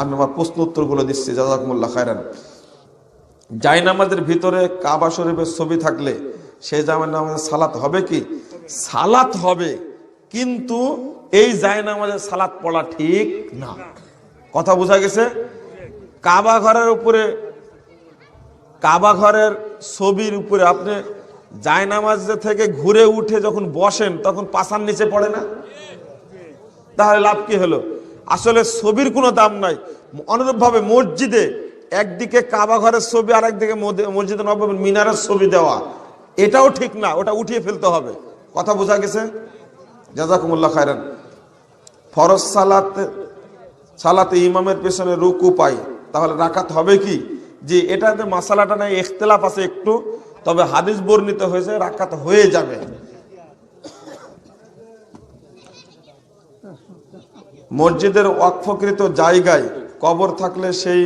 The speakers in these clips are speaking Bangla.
আমি আমার প্রশ্ন উত্তরগুলো দিচ্ছি, জাজাকুমুল্লাহ খায়রান। জায়নামাজের ভিতরে কাবা শরীফের ছবি থাকলে সেই জামার নামাজের সালাত। হবে কি? সালাত হবে, কিন্তু এই জায়নামাজের সালাত পড়া ঠিক না। কথা বোঝা গেছে? কাবা ঘরের উপরে, কাবা ঘরের ছবির উপরে আপনি জায়নামাজ থেকে ঘুরে উঠে যখন বসেন, তখন পাশার নিচে পড়ে না? তাহলে লাভ কি হলো? আসলে ছবির কোনো দাম নাই। অনুরূপভাবে মসজিদে একদিকে কাবা ঘরের ছবি আর একদিকে মসজিদে নবম মিনারের ছবি দেওয়া। এটাও ঠিক না, ওটা উঠিয়ে ফেলতে হবে। কথা বোঝা গেছে? জাজাকুমুল্লাহ খায়রান। ফরজ সালাতে সালাতে ইমামের পেছনে রুকু পাই, তাহলে রাকাত হবে কি? যে এটাতে মাসালাটা নাই ইখতলাফ আছে একটু, তবে হাদিস বর্ণিত হয়েছে রাখাত হয়ে যাবে। মসজিদের ওয়াকফকৃত জায়গায় কবর থাকলে সেই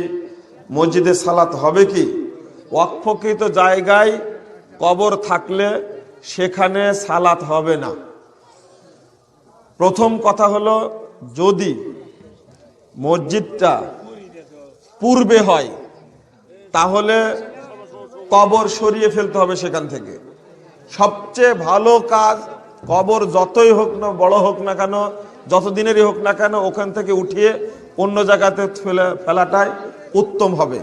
মসজিদে সালাত হবে কি? ওয়াকফকৃত জায়গায় কবর থাকলে সেখানে সালাত হবে না। প্রথম কথা হলো, যদি মসজিদটা পূর্বে হয়, তাহলে কবর সরিয়ে ফেলতে হবে সেখান থেকে। সবচেয়ে ভালো কাজ কবর যতই হোক না, বড় হোক না কেন যত দিনেরই হোক না কেন ওখান থেকে উঠিয়ে অন্য জায়গাতে ফেলে ফেলাটাই উত্তম হবে।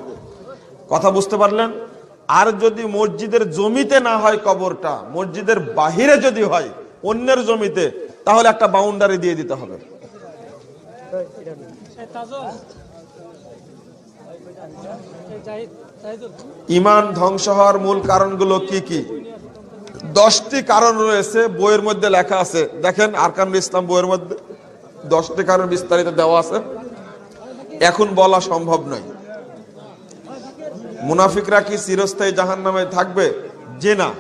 কথা বুঝতে পারলেন? আর যদি মসজিদের জমিতে না হয় কবরটা, মসজিদের বাহিরে যদি হয় অন্যের জমিতে, তাহলে একটা বাউন্ডারি দিয়ে দিতে হবে। ইমান ধ্বংস হওয়ার মূল কারণগুলো কি কি? দশটি কারণ রয়েছে, বইয়ের মধ্যে লেখা আছে। দেখেন আরকানুল ইসলাম বইয়ের মধ্যে। দশটি কারণ বিস্তারিত দেওয়া আছে। এখন বলা সম্ভব নয়। মুনাফিকরা কি চিরস্থায়ী জাহান নামে থাকবে? যে না।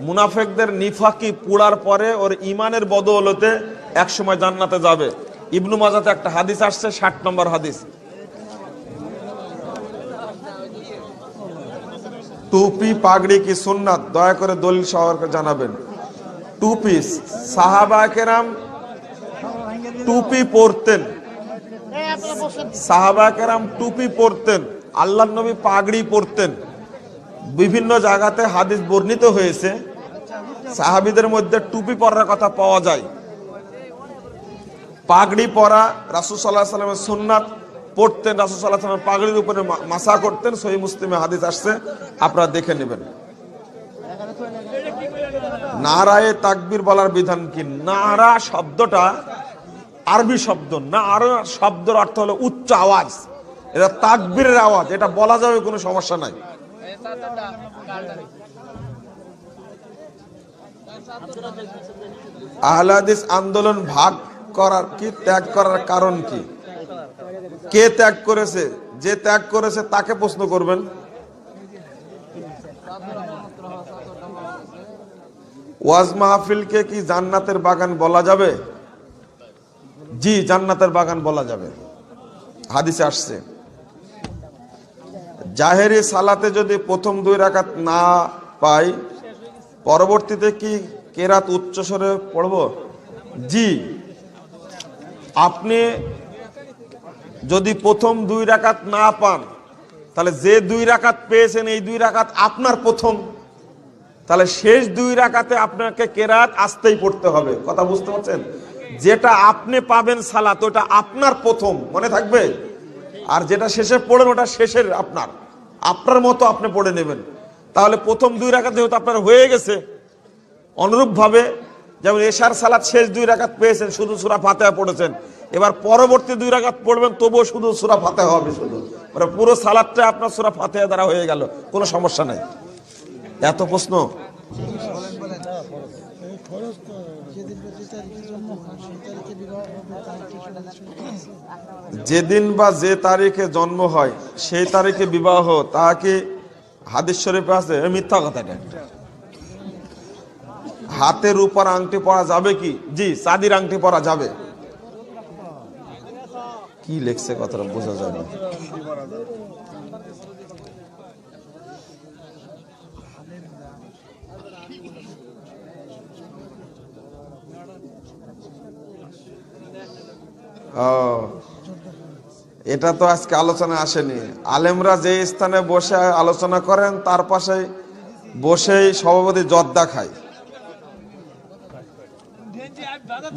মুনাফিকদের নিফাকি পুড়ার পরে ওর ইমানের বদৌলতে একসময় জান্নাতে যাবে। ইবনু মাজাতে একটা হাদিস আসছে, ষাট নম্বর হাদিস। টুপি, পাগড়ি কি সুন্নাত? দয়া করে দলিল সহকারে জানাবেন। টুপি সাহাবা কেরাম টুপি পরতেন। সাহাবা কেরাম টুপি পরতেন আল্লাহ নবী পাগড়ি পরতেন। বিভিন্ন জায়গাতে হাদিস বর্ণিত হয়েছে সাহাবিদের মধ্যে টুপি পরার কথা পাওয়া যায়। পাগড়ি পরা রাসুল সাল্লাহ সাল্লামের সুন্নাত পড়তেন রাসুল সাল্লাহ সাল্লাম পাগড়ির উপরে মাসা করতেন। সহি মুসলিমে হাদিস আসছে আপনারা দেখে নেবেন। নারায়ে তাকবীর বলার বিধান কি? নারা শব্দটা আরবি শব্দ, না আরও শব্দের অর্থ হলো উচ্চ আওয়াজ। এটা তাকবীরের আওয়াজ, এটা বলা যাবে, কোনো সমস্যা নাই। আহলাদিস আন্দোলন ভাগ করার কি, ত্যাগ করার কারণ কি? কে ত্যাগ করেছে? যে ত্যাগ করেছে, তাকে প্রশ্ন করবেন। ওয়াজ মাহফিলকে কি জান্নাতের বাগান বলা যাবে? জি, জান্নাতের বাগান বলা যাবে। হাদিসে আসছে। জাহেরি সালাতে যদি প্রথম দুই রাকাত না পাই, পরবর্তীতে কি কেরাত উচ্চস্বরে পড়ব? জি। আপনি যদি প্রথম দুই রাকাত না পান, তাহলে যে দুই রাকাত পেয়েছেন, এই দুই রাকাত আপনার প্রথম। তাহলে শেষ দুই রাকাতে আপনাকে কেরাত আসতেই পড়তে হবে। কথা বুঝতে পারছেন? যেটা আপনি পাবেন সালাত, ওটা আপনার প্রথম, মনে থাকবে? আর যেটা শেষে পড়েন ওটা শেষের আপনার। আপনার মতো আপনি পড়ে নেবেন। তাহলে প্রথম দুই রাকাত যেহেতু আপনার হয়ে গেছে অনুরূপ ভাবে যেমন এশার সালাত শেষ দুই রাকাত পেয়েছেন, শুধু সুরা ফাতেহা পড়েছেন। এবার পরবর্তী দুই রাকাত পড়বেন, তবুও শুধু সুরা ফাতেহা হবে শুধু। মানে পুরো সালাদটা আপনার সুরা ফাতেহা দ্বারা হয়ে গেল, কোনো সমস্যা নাই। এত প্রশ্ন? যেদিন বা যে তারিখে জন্ম হয়, সেই তারিখে বিবাহ, তা কি হাদিস শরীফে আছে? মিথ্যা কথা হাতের উপর আংটি পরা যাবে কি? জি চাঁদির আংটি পরা যাবে। কি লেখছে কথাটা বোঝা যাবে ও। এটা তো আজকে আলোচনা আসেনি। আলেমরা যে স্থানে বসে আলোচনা করেন, তার পাশে বসেই সভাপতি জর্দা খায়।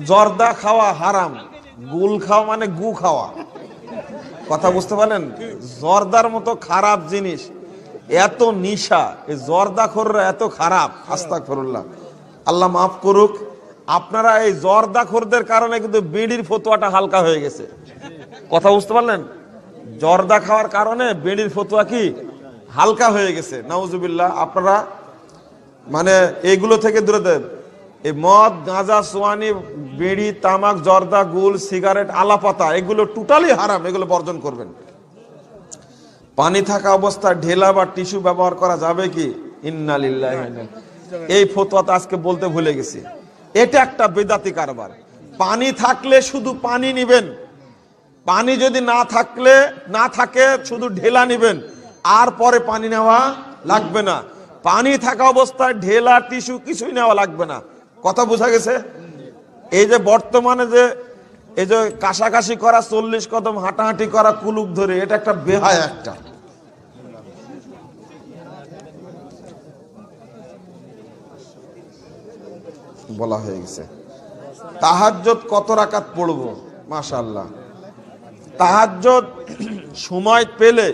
জর্দা খাওয়া হারাম, গুল খাওয়া মানে গু খাওয়া। কথা বুঝতে পারলেন? জর্দার মতো খারাপ জিনিস, এত নিশা, এই জর্দা খোররা এত খারাপ আস্তা ফরুল্লাহ আল্লাহ মাফ করুক, আপনারা এই জর্দা খোরদের কারণে কিন্তু বিড়ির ফতুয়াটা হালকা হয়ে গেছে। কথা বুঝতে পারলেন? জর্দা খাওয়ার কারণে বেড়ির ফতুয়া কি হালকা হয়ে গেছে? নাউজুবিল্লাহ, আপনারা মানে এগুলো থেকে দূরে দেন এই মদ, গাঁজা, সোয়ানি, বিড়ি, তামাক, জর্দা, গুল, সিগারেট, আলাপাতা, এগুলো টোটালি হারাম, এগুলো বর্জন করবেন। পানি থাকা অবস্থায় ঢেলা বা টিস্যু ব্যবহার করা যাবে কি? ইন্নালিল্লাহ এই ফতোয়াতে আজকে বলতে ভুলে গেছি। এটা একটা বেদাতি কারবার। পানি থাকলে শুধু পানি নিবেন। পানি যদি না থাকলে, না থাকে, শুধু ঢেলা নিবেন। আর পরে পানি নেওয়া লাগবে না। পানি থাকা অবস্থায় ঢেলা, টিস্যু কিছুই নেওয়া লাগবে না। কথা বোঝা গেছে? এই যে বর্তমানে যে, এই যে কাশাকাশি করা, চল্লিশ কদম হাঁটাহাঁটি করা কুলুক ধরে, এটা একটা বেহায় একটা। বলা হয়ে গেছে। তাহাজ্জত কত রাকাত পড়ব? মাশাআল্লাহ। তাহাজ্জত সময় পেলে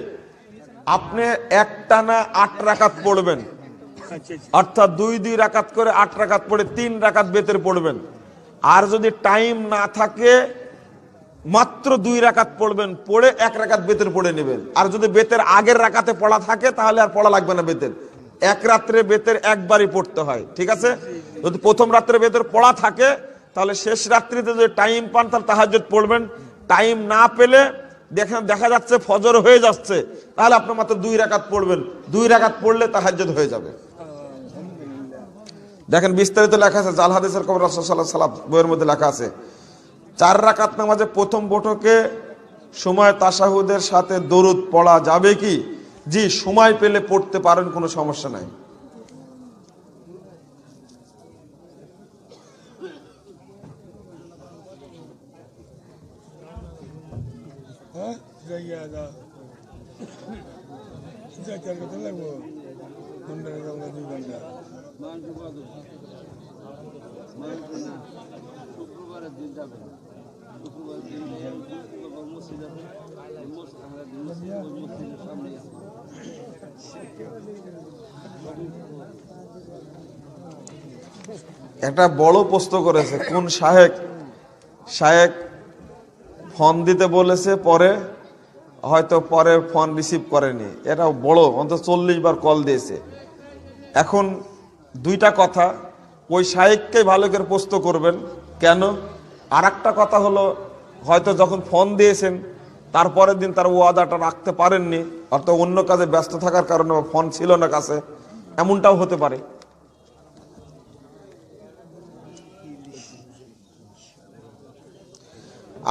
আপনি একটানা আট রাকাত পড়বেন। অর্থাৎ দুই দুই রাকাত করে আট রাকাত পড়ে তিন রাকাত বেতের পড়বেন। আর যদি টাইম না থাকে, মাত্র দুই রাকাত পড়বেন, পড়ে এক রাকাত বেতের পড়ে নেবেন। আর যদি বেতের আগের রাকাতে পড়া থাকে, তাহলে আর পড়া লাগবে না বেতের। এক রাত্রে বেতের একবারই পড়তে হয়, ঠিক আছে? যদি প্রথম রাত্রে বেতের পড়া থাকে, তাহলে শেষ রাত্রিতে যদি টাইম পান, তাহলে তাহাজ্জুদ পড়বেন। টাইম না পেলে দেখেন, দেখা যাচ্ছে ফজর হয়ে যাচ্ছে। তাহলে আপনি মাত্র দুই রাকাত পড়বেন। দুই রাকাত পড়লে তাহাজ্জুদ হয়ে যাবে। দেখেন, বিস্তারিত লেখা আছে, জাল হাদিসের খবর রাসূলুল্লাহ সাল্লাম বইয়ের মধ্যে লেখা আছে, চার রাকাত নামাজে প্রথম বৈঠকে সময় তাসাহুদের সাথে দরুদ পড়া যাবে কি? জি, সময় পেলে পড়তে পারেন, কোনো সমস্যা নাই। একটা বড় প্রশ্ন করেছে কোন শাহেক শাহেক ফোন দিতে বলেছে পরে হয়তো পরে ফোন রিসিভ করেনি। এটা বড়, অন্তত চল্লিশ বার কল দিয়েছে। এখন দুইটা কথা, ওই শাহেককে ভালো করে প্রশ্ন করবেন, কেন? আর কথা হলো, হয়তো যখন ফোন দিয়েছেন, তারপরের দিন তার ওয়াদাটা রাখতে পারেননি, অর্থাৎ অন্য কাজে ব্যস্ত থাকার কারণে ফোন ছিল না কাছে, এমনটাও হতে পারে।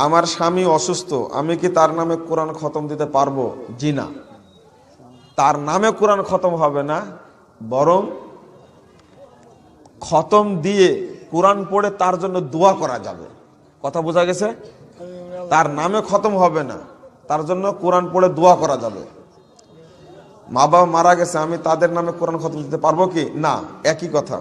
আমার স্বামী অসুস্থ, আমি কি তার নামে কোরআন খতম দিতে পারব? জি না। তার নামে কোরআন খতম হবে না, বরং খতম দিয়ে কোরআন পড়ে তার জন্য দোয়া করা যাবে। কথা বোঝা গেছে? তার নামে খতম হবে না, তার জন্য কোরআন পড়ে দোয়া করা যাবে। মা বাবা মারা গেছে, আমি তাদের নামে কোরআন খতম দিতে পারব কি? না, একই কথা।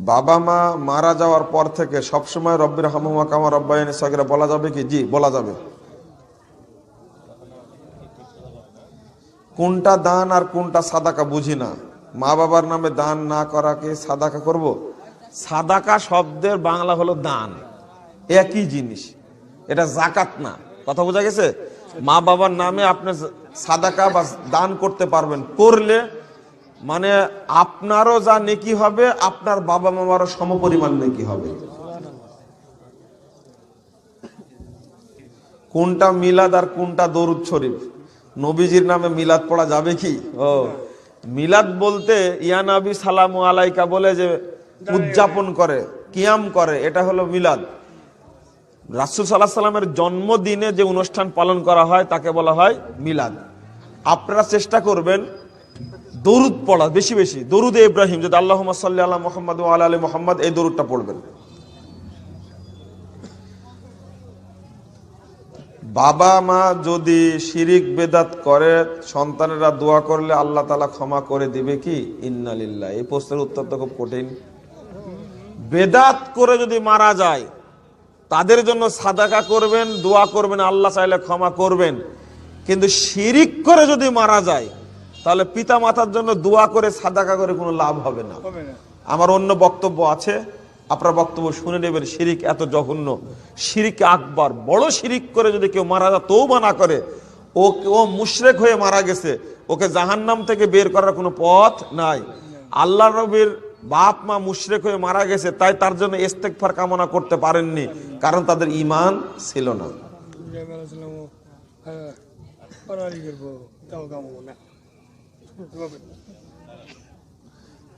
বাবা মা মারা যাওয়ার পর থেকে সবসময় রব্বির হামুমা কামা রব্বায়নী সগেরা বলা যাবে কি? জি, বলা যাবে। কোনটা দান আর কোনটা সাদাকা বুঝি না। মা বাবার নামে দান না করাকে সাদাকা করব? সাদাকা শব্দের বাংলা হলো দান। একই জিনিস। এটা জাকাত না। কথা বোঝা গেছে? মা বাবার নামে আপনি সাদাকা বা দান করতে পারবেন। করলে মানে আপনারও যা নেকি হবে আপনার বাবা মামারও সমপরিমাণ নেকি হবে। কোনটা মিলাদ আর কোনটা দরুদ শরীফ? নবীজির নামে মিলাদ পড়া যাবে কি? ও। মিলাদ বলতে ইয়ানাবি সালাম আলাইকা বলে যে উদযাপন করে কিয়াম করে এটা হলো মিলাদ। রাসুল সাল্লাহ সাল্লামের জন্মদিনে যে অনুষ্ঠান পালন করা হয় তাকে বলা হয় মিলাদ। আপনারা চেষ্টা করবেন দরুদ পড়া, বেশি বেশি। দরুদে ইব্রাহিম, যদি আল্লাহ সাল্লি আল্লাহ মোহাম্মদ আল আলী মোহাম্মদ, এই দরুদটা পড়বেন। বাবা মা যদি শিরিক বেদাত করে, সন্তানেরা দোয়া করলে আল্লাহ তালা ক্ষমা করে দিবে কি? ইন্নালিল্লাহ এই প্রশ্নের উত্তর তো খুব কঠিন। বেদাত করে যদি মারা যায়, তাদের জন্য সাদাকা করবেন, দোয়া করবেন, আল্লাহ চাইলে ক্ষমা করবেন। কিন্তু শিরিক করে যদি মারা যায় তাহলে পিতা মাতার জন্য দোয়া করে সাদাকা করে কোনো লাভ হবে না আমার অন্য বক্তব্য আছে আপনার বক্তব্য শুনে নেবেন শিরিক এত জঘন্য শিরিক আকবার বড় শিরিক করে যদি কেউ মারা যায় তৌবা না করে ও ও মুশরেক হয়ে মারা গেছে ওকে জাহান্নাম থেকে বের করার কোনো পথ নাই আল্লাহ নবীর বাপ মা মুশরেক হয়ে মারা গেছে তাই তার জন্য ইস্তেকফার কামনা করতে পারেননি কারণ তাদের ইমান ছিল না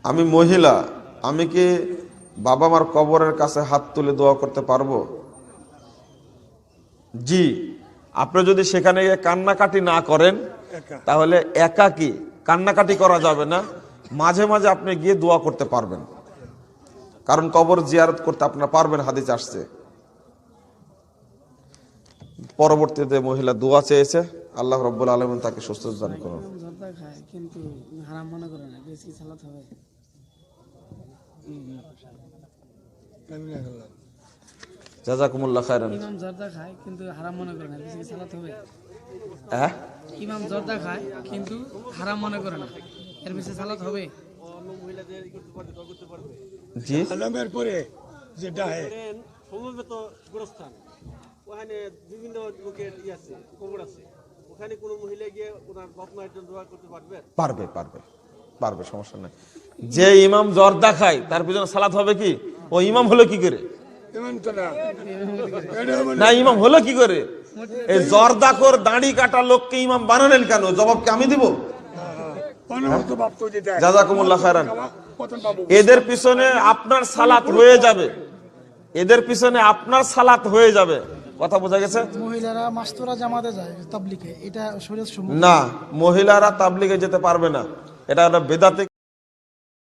আমি মহিলা আমি কি বাবা মার কবরের কাছে হাত তুলে দোয়া করতে পারব? জি আপনি যদি সেখানে গিয়ে কান্নাকাটি না করেন একা। তাহলে একাকি কান্নাকাটি করা যাবে না। মাঝে মাঝে আপনি গিয়ে দোয়া করতে পারবেন। কারণ কবর জিয়ারত করতে আপনারা পারবেন হাদিস আসছে। পরবর্তীতে মহিলা দোয়া চেয়েছে। আল্লাহ রব্বুল আলমিন তাকে সুস্থ দান করুন। ইমাম জর্দা খায় কিন্তু হারাম মনে করে না বেশি সালাত হবে। জাজাকুমুল্লাহ খায়রান। ইমাম জর্দা খায় কিন্তু হারাম মনে করে না বেশি সালাত হবে। হ্যাঁ? ইমাম জর্দা খায় কিন্তু হারাম মনে করে না এর বেশি সালাত হবে। জি? পরে যেটা হয় সমবেত গোরস্থান ওখানে বিভিন্ন লোকের ই আছে কবর আছে। ওখানে কোনো মহিলা গিয়ে ওনার জন্য দোয়া করতে পারবে? পারবে পারবে পারবে সমস্যা নাই। যে ইমাম জর্দা খায় তার পিছনে সালাত হবে কি? ও ইমাম হলো কি করে? না। ইমাম হলো কি করে? এই জর্দাকর দাড়ি কাটা লোককে ইমাম বানালেন কেন? জবাব কি আমি দিব? জাজাকুমুল্লাহ খায়রান। এদের পিছনে আপনার সালাত হয়ে যাবে। এদের পিছনে আপনার সালাত হয়ে যাবে। কথা বোঝা গেছে? মহিলারা মাস্তুরা জামাতে যায় তাবলিকে এটা শরীয়ত না মহিলারা তাবলিকে যেতে পারবে না। এটা একটা বেদাতে